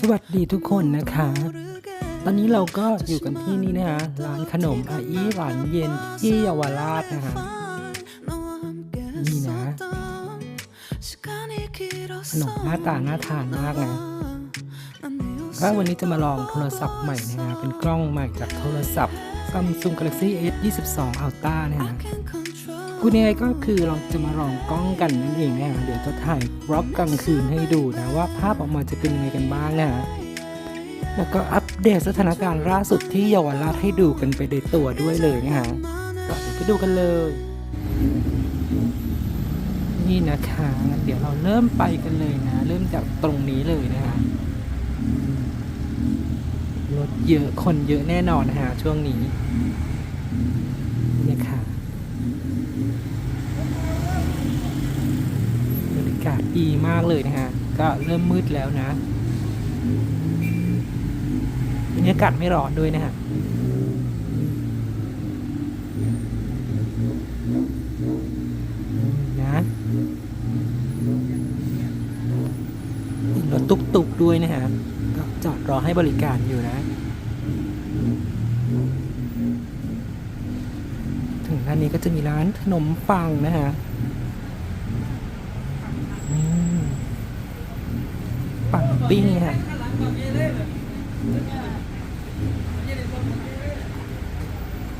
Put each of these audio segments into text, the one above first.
สวัสดีทุกคนนะคะ ตอนนี้เราก็อยู่กันที่นี่นะคะร้านขนมอาอีหวานเย็นที่เยาวราชนะคะนี่นะ ขนมหน้าตาหน้าทานมากนะก็วันนี้จะมาลองโทรศัพท์ใหม่นะคะเป็นกล้องใหม่จากโทรศัพท์ Samsung Galaxy S 22 Ultra นะฮะ I can control พูดง่ายก็คือเราจะมาลองกล้องกันนั่นเองนะฮะเดี๋ยวจะถ่ายบล็อกกลางคืนให้ดูนะว่าภาพออกมาจะเป็นยังไงกันบ้างนะฮะแล้วก็อัปเดตสถานการณ์ล่าสุดที่เยาวราชให้ดูกันไปในตัวด้วยเลยนะฮะก็เดี๋ยวไปดูกันเลย นี่นะคะงั้นเดี๋ยวเราเริ่มไปกันเลยนะ เริ่มจากตรงนี้เลยนะคะรถเยอะคนเยอะแน่นอนนะคะช่วงนี้ค่ะบรรยากาศดีมากเลยนะคะก็เริ่มมืดแล้วนะบรรยากาศไม่ร้อนด้วยนะฮะนะรถตุกตุกๆด้วยนะฮะก็จอดรอให้บริการอยู่นะ ถึงด้านนี้ก็จะมีร้านขนมปังนะฮะอืม ปังปิ้งฮะ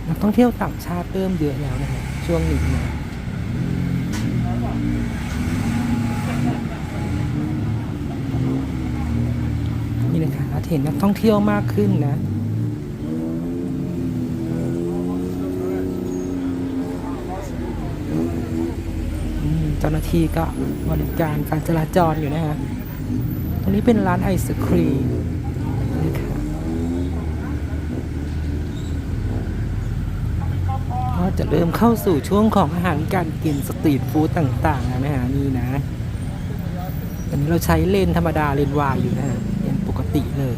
นักท่องเที่ยวต่างชาติเริ่มเยอะแล้วนะฮะช่วงนี้นะนี่นะคะอาเห็นนักท่องเที่ยวมากขึ้นนะเจ้าหน้าที่ก็บริการการจราจรอยู่นะฮะ ตรงนี้เป็นร้านไอศครีมนะคะก็จะเริ่มเข้าสู่ช่วงของอาหารการกินสตรีทฟู้ดต่างๆนะฮะนี่นะอันนี้เราใช้เลนธรรมดาเลนวายอยู่นะฮะเลนปกติเลย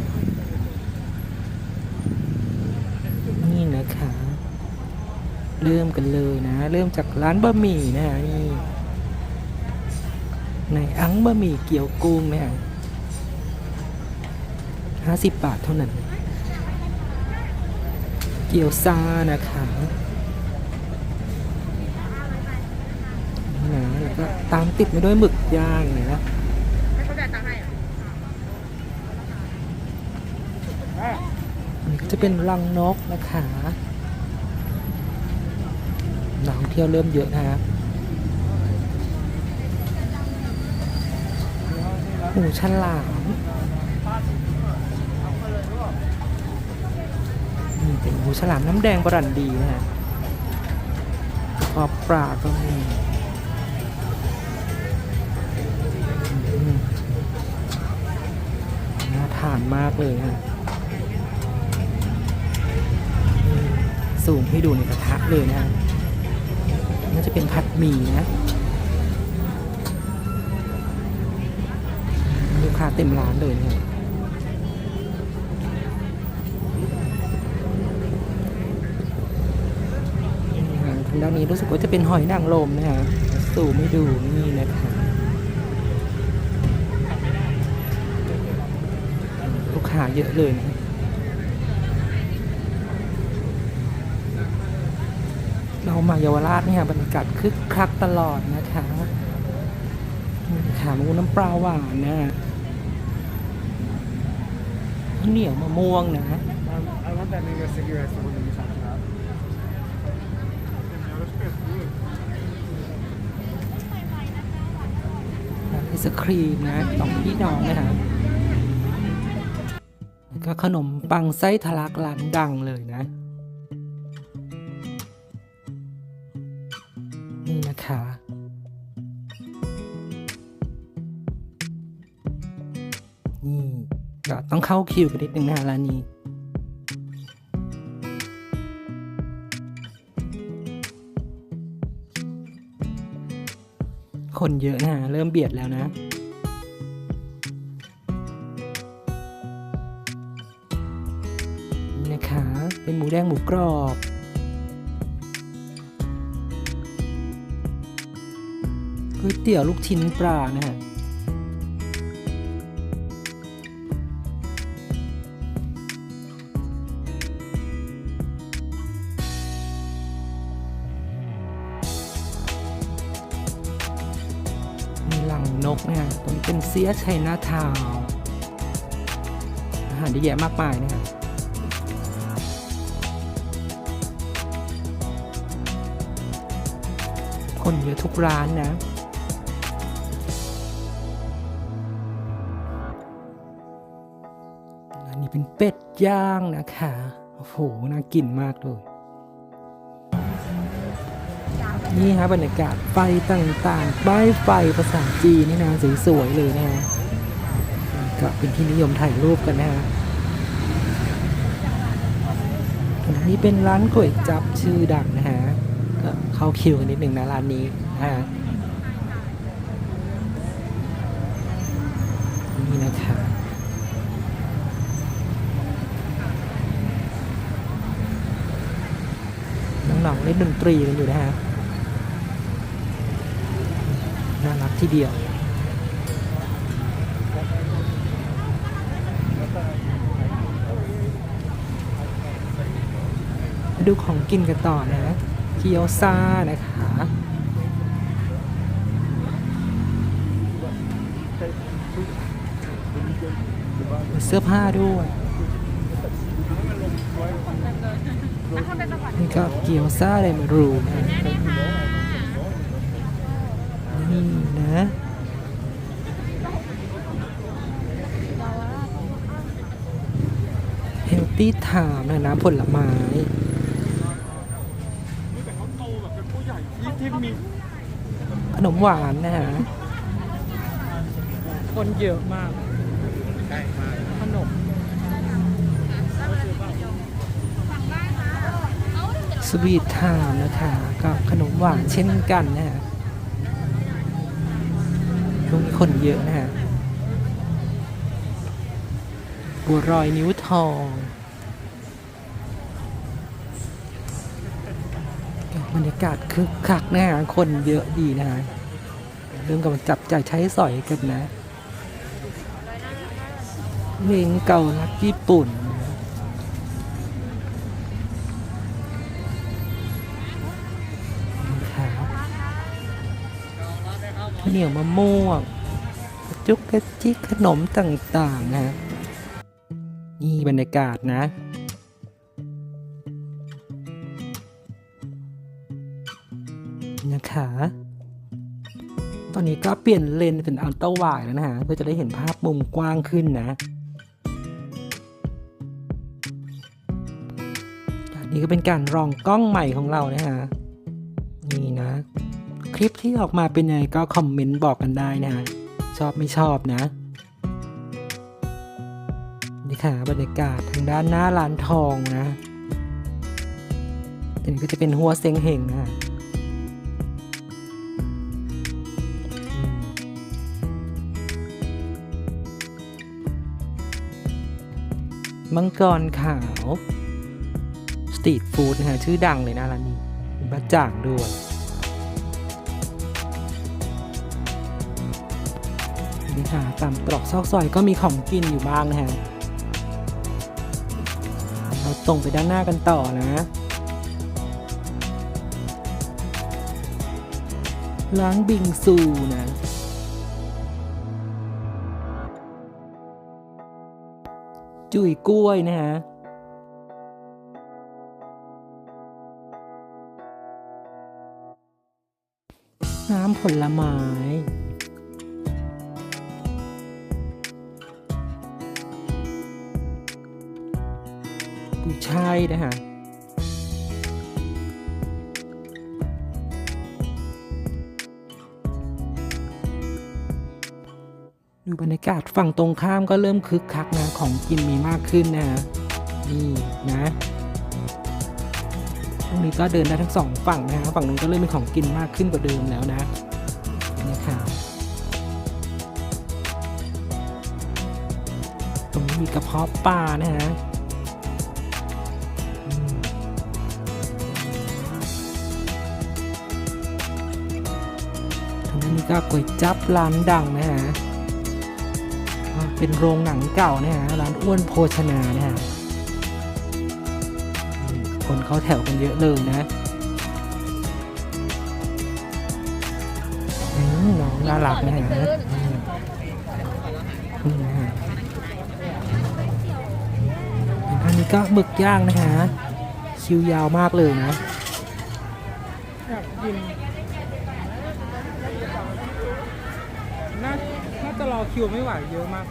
นี่นะคะ เริ่มกันเลยนะ เริ่มจากร้านบะหมี่นะฮะนี่ในอังบะหมี่เกี๊ยวกุ้งนะฮะ ห้าสิบบาทเท่านั้น เกี๊ยวซานะคะนะแล้วก็ตามติดมาด้วยหมึกย่างเลยนะให้เขาจ่ายตังค์ให้อะอันนี้ก็จะเป็นรังนกนะคะนักท่องเที่ยวเริ่มเยอะนะฮะหมูฉลามนี่ เป็นหมูฉลามน้ำแดงบรันดีนะฮะปอปลาก็มีน่าทานมากเลยฮะสูงให้ดูในกระทะเลยนะน่าจะเป็นผัดหมี่นะลูกค้าเต็มร้านเลยเนี่ยนี่ฮะทาง ด้านนี้รู้สึกว่าจะเป็นหอยนางรมนะฮะสูงให้ดูนี่นะคะลูกค้าเยอะเลยนะเรามาเยาวราชเนี่ยบรรยากาศคึกคักตลอดนะคะขาหมูน้ำปลาหวานนะข้าวเหนียวมะม่วงนะ I want that mango cigarette the one that you talked about. ร้าน ไอศครีมนะสองพี่น้องนะคะแล้วก็ขนมปังไส้ทะลักร้านดังเลยนะ นี่นะคะนี่ก็ต้องเข้าคิวกันนิดนึงนะร้านนี้ คนเยอะนะ เริ่มเบียดแล้วนะนี่นะคะ เป็นหมูแดงหมูกรอบก๋วยเตี๋ยวลูกชิ้นปลานะฮะ เสียชัยนาทาวอาหารเยอะแยะมากมายนะฮะคนเยอะทุกร้านนะ อันนี้เป็นเป็ดย่างนะคะ โอ้โห น่ากินมากเลย นี่ฮะบรรยากาศไฟต่างๆป้ายไฟภาษาจีนนี่นะสวยๆเลยนะฮะก็เป็นที่นิยมถ่ายรูปกันนะฮะอันนี้เป็นร้านก๋วยจับชื่อดังนะฮะก็เข้าคิวกันนิดหนึ่งนะร้านนี้นะฮะนี่นะคะน้องๆเล่นดนตรีกันอยู่นะฮะ น่ารัก ที่เดียวมาดูของกินกันต่อนะเกี๊ยวซ่านะคะเสื้อผ้าด้วยนี่ก็เกี๊ยวซ่าเลยมารูนะ นี่นะเฮลตี้ไทม์นะนะผลไม้ที่มีขนมหวานนะฮะ คนเยอะมากใช่มากขนมสวีทไทม์นะคะกับขนมหวานเช่นกันนะฮะ ช่งนี้คนเยอะนะฮะบัวรอยนิ้วทอง บรรยากาศคึกคักนะฮะคนเยอะดีนะฮะเริ่มกำลังจับจ่ายใช้สอยกันนะเพลงเก่ารักญี่ปุ่น เหนียวมะม่วง จุกกระจิกขนมต่างๆนะ นี่บรรยากาศนะนะคะ ตอนนี้ก็เปลี่ยนเลนเป็นอัลตร้าไวด์แล้วนะฮะ เพื่อจะได้เห็นภาพมุมกว้างขึ้นนะนนี้ก็เป็นการลองกล้องใหม่ของเรานะฮะ ลิปที่ออกมาเป็นยังไงก็คอมเมนต์บอกกันได้นะฮะชอบไม่ชอบนะ นี่ค่ะบรรยากาศทางด้านหน้าร้านทองนะอันนี้ก็จะเป็นหัวเซ็งเฮงนะมังกรขาว สตรีทฟู้ดนะฮะชื่อดังเลยนะร้านนี้มีบะจ่างด้วย นี่ค่ะตามตรอกซอกซอยก็มีของกินอยู่บ้างนะฮะเราตรงไปด้านหน้ากันต่อนะร้านบิงซูนะจุ๋ยกล้วยนะฮะน้ำผลไม้ กุ้ยช่นะฮะดูบรรยากาศฝั่งตรงข้ามก็เริ่มคึกคักนะของกินมีมากขึ้นนะนี่นะตรงนี้ก็เดินได้ทั้งสองฝั่งนะฮะฝั่งนู้นก็เริ่มมีของกินมากขึ้นกว่าเดิมแล้วนะนี่ค่ะตรงนี้มีกระเพาะปลานะฮะ นี่ก็ก๋วยจับร้านดังนะฮะเป็นโรงหนังเก่านะฮะร้านอ้วนโภชนานะฮะคนเขาแถวกันเยอะเลยนะน้องน่ารักนะฮะอืมนี่นะฮะอันนี้ก็หมึกย่างนะฮะคิวยาวมากเลยนะอยากกินาน่าจะร อคิวไม่ไหวเยอะมาก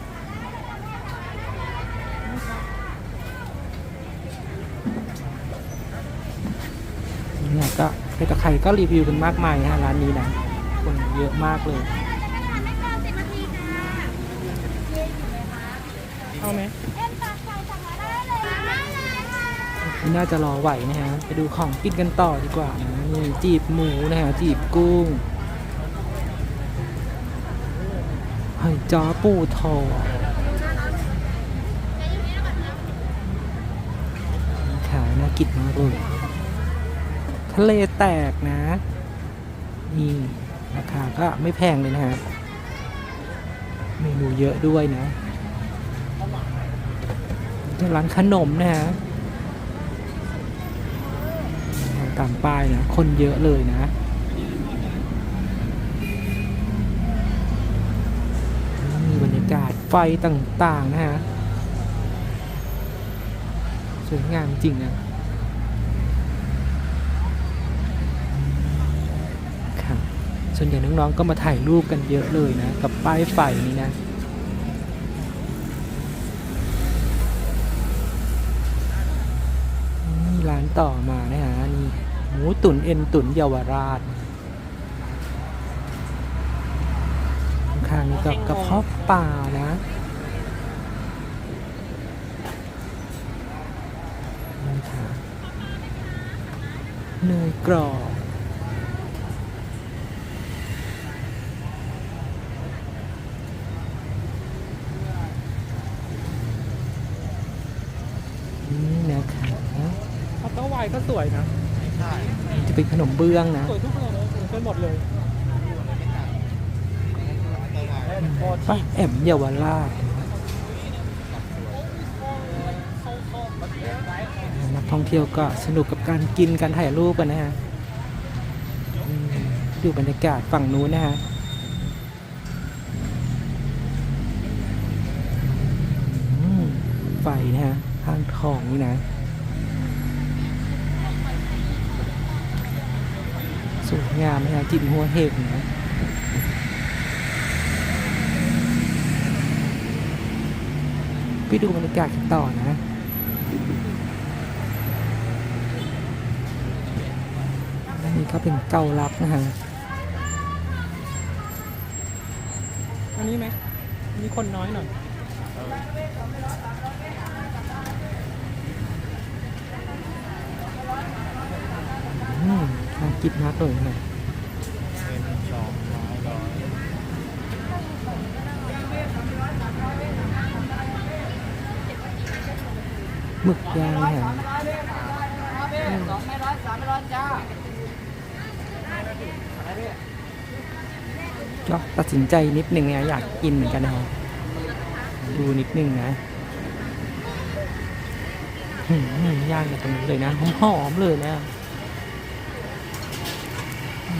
เนี่ยก็ใครต่อใครก็รีวิวกันมากมายนะฮะร้านนี้นะ คนเยอะมากเลยเอาไหมน่าจะรอไหวนะฮะ ไปดูของกินกันต่อดีกว่านะนี่จีบหมูนะฮะ จีบกุ้งหอย จ้อปูทองขายน่ากินมากเลยทะเลแตกนะ นี่ราคาก็ไม่แพงเลยนะฮะ เมนูเยอะด้วยนะร้านขนมนะฮะตามป้ายนะ คนเยอะเลยนะ มีบรรยากาศ ไฟต่างๆนะฮะสวยงามจริงนะครับส่วนใหญ่น้องๆก็มาถ่ายรูปกันเยอะเลยนะ กับป้ายไฟนี้นะร้านต่อมานะฮะนี่หมูตุ๋นเอ็นตุ๋นเยาวราช ข้างๆนี่ก็กระเพาะปลานะนี่ค่ะเนยกรอบนี่นะคะคัตเตอร์ไวน์ก็สวยนะจะเป็นขนมเบื้องนะ สวยทุกเลยนะสวยหมดเลย ป้าแอมเยาวราชนักท่องเที่ยวก็สนุกกับการกินการถ่ายรูปกันนะฮะดูบรรยากาศฝั่งนู้นนะฮะอืมไฟนะฮะข้างทองนี่นะ สวยงามนะฮะจิตหัวเห็ดนะ ไปดูบรรยากาศกันต่อนะอันนี้ก็เป็นเกาลัดนะฮะอันนี้ไหมมีคนน้อยหน่อยอืมน่ากินมากเลยนะ หมึกย่างนะฮะก็ตัดสินใจนิดนึงนะอยากกินเหมือนกันนะฮะดูนิดนึงนะย่างกันตรงนี้เลยนะหอมๆเลยนะ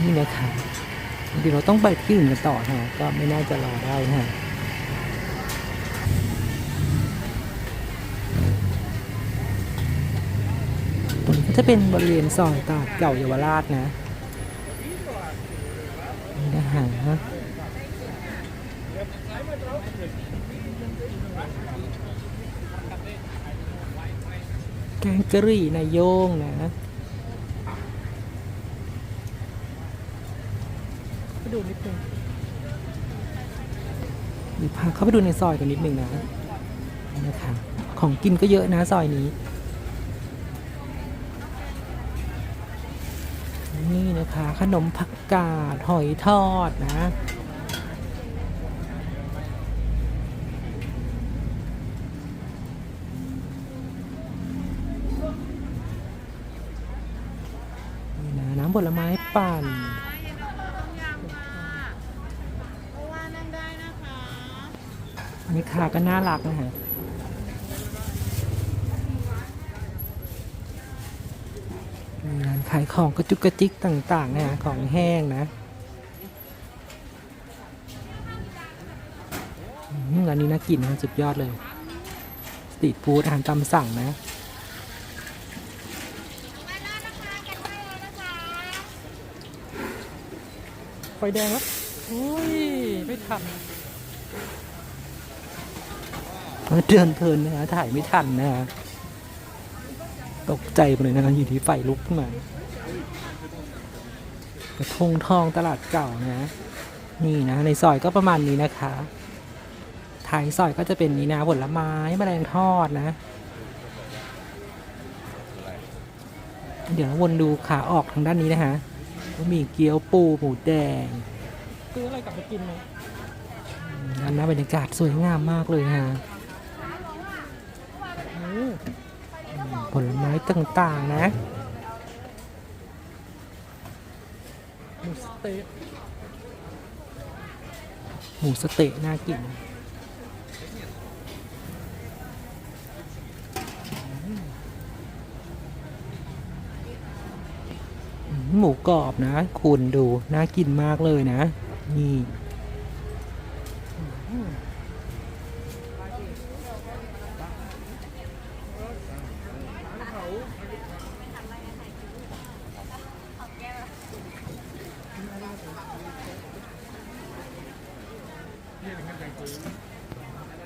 นี่นะคะเดี๋ยวเราต้องไปที่อื่นกันต่อฮะก็ไม่น่าจะรอได้ฮะ ตรงนี้ก็จะเป็นบริเวณซอยตลาดเก่าเยาวราชนะนี่นะฮะแกงกะหรี่นายโยงนะไปดูนิดนึงเดี๋ยวพาเข้าไปดูในซอยกันนิดหนึ่งนะนะคะของกินก็เยอะนะซอยนี้ คะ ขนมผักกาดหอยทอดนะ นี่นะน้ำผลไม้ปั่นอันนี้ขาก็น่ารักนะฮะ ขายของกระจุกกระจิกต่างๆนะฮะของแห้งนะอันนี้น่ากินนะสุดยอดเลย สตรีทฟู้ดอาหารตามสั่งนะไฟแดงแล้วโอ้ย ไม่ทันเดินเพลินนะฮะถ่ายไม่ทันนะฮะตกใจไปเลยนะอยู่ที่ไฟลุกขึ้นมา กระทงทองตลาดเก่านะ นี่นะ ในซอยก็ประมาณนี้นะคะท้ายซอยก็จะเป็นนี้นะผลไม้แมลงทอดนะ เดี๋ยววนดูขาออกทางด้านนี้นะฮะก็มีเกี๊ยวปูหมูแดงซื้ออะไรกลับไปกินไหมอันนั้นบรรยากาศสวยงามมากเลยนะฮะโอ้ผลไม้ต่างๆนะ หมูส เต๊ะหมูสเต๊ะน่ากินหมูกรอบนะ คุณดู น่ากินมากเลยนะ นี่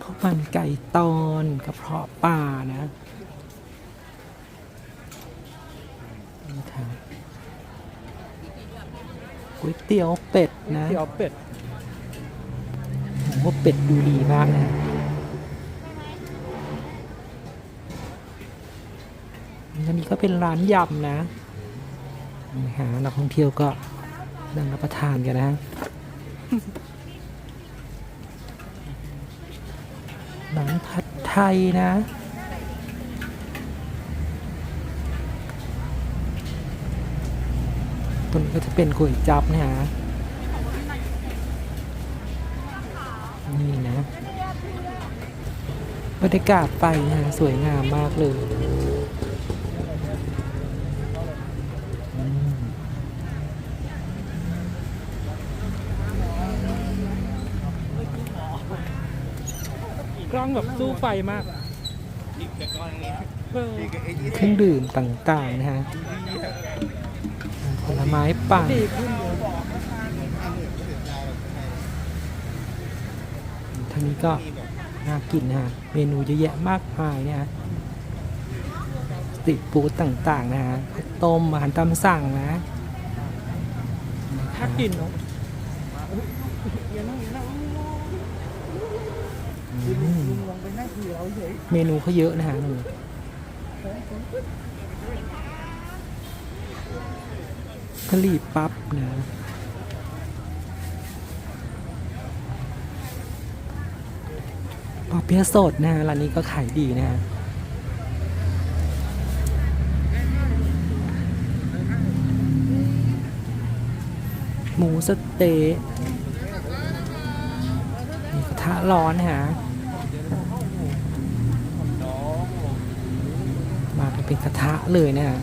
ข้าวมันไก่ตอนกระเพาะปลานะนี่ครับก๋วยเตี๋ยวเป็ดนะเตี๋ยวเป็ดผมว่าเป็ดดูดีมากนะอันนี้ก็เป็นร้านยำนะนะฮะนักท่องเที่ยวก็นั่งรับประทานกันนะ ร้านผัดไทยนะ ตัวนี้ก็จะเป็นก๋วยจับนะฮะนี่นะบรรยากาศไปนะฮะสวยงามมากเลย กล้องแบบสู้ไฟมากเออเครื่องดื่มต่างๆนะฮะผลไม้ป่าดีขึ้นเยอะทางนี้ก็น่ากินนะฮะ เมนูเยอะแยะมากมายเนี่ยฮะสตรีทฟู้ดต่างๆนะฮะข้าวต้มอาหารตามสั่งนะน่ากินเนาะอืม เมนูเขาเยอะนะฮะนี่กะหรี่ปั๊บนะปอเปี๊ยะสดนะฮะร้านนี้ก็ขายดีนะฮะหมูสเต๊ะกระทะร้อนนะฮะ มากัน เป็นกระทะเลยนะฮะ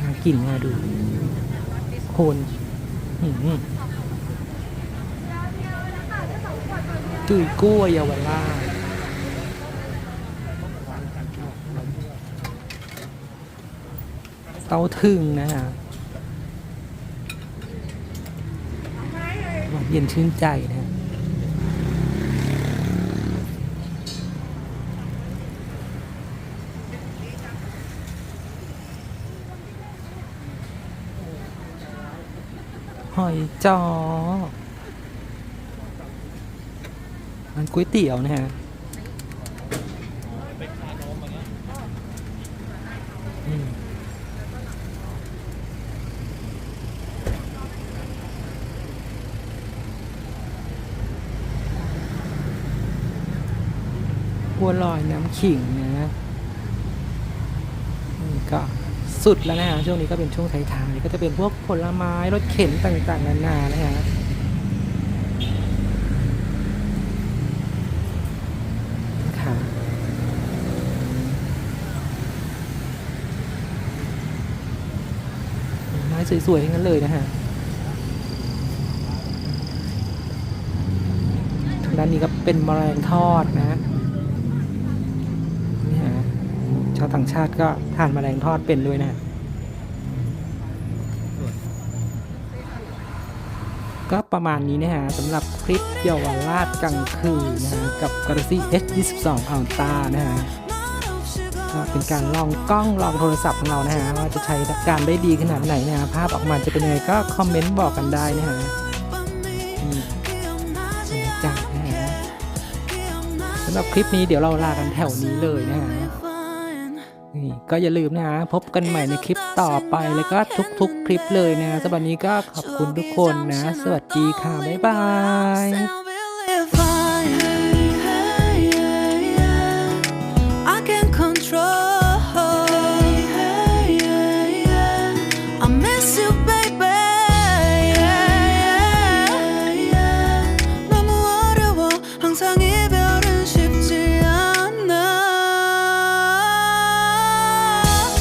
น่ากินน่าดู โคนหือจุยกู้วยเยาวราชเต้าถึงนะฮะเย็นชื่นใจนะ หอยจอมันก๋วยเตี๋ยวนะฮะบัวลอยน้ำขิงนะ สุดแล้วนะฮะช่วงนี้ก็เป็นช่วงท้ายๆก็จะเป็นพวกผลไม้รถเข็นต่างๆนานานะฮะไม้สวยๆทั้งนั้นเลยนะฮะทางด้านนี้ก็เป็นมแมลงทอดนะ ชาวต่างชาติก็ทานแมลงทอดเป็นด้วยนะก็ประมาณนี้นะฮะสำหรับคลิปเยาวราชกลางคืนนะฮะกับ Galaxy S22 Ultra นะฮะก็เป็นการลองกล้องลองโทรศัพท์ของเรานะฮะว่าจะใช้การได้ดีขนาดไหนนะฮะภาพออกมาจะเป็นยังไงก็คอมเมนต์บอกกันได้นะฮะนี่บรรยากนะฮะสำหรับคลิปนี้เดี๋ยวเราลากันแถวนี้เลยนะฮะ นี่ก็อย่าลืมนะฮะพบกันใหม่ในคลิปต่อไปแล้วก็ทุกๆ คลิปเลยนะสำหรับวันนี้ก็ขอบคุณทุกคนนะ สวัสดีค่ะ บ๊ายบาย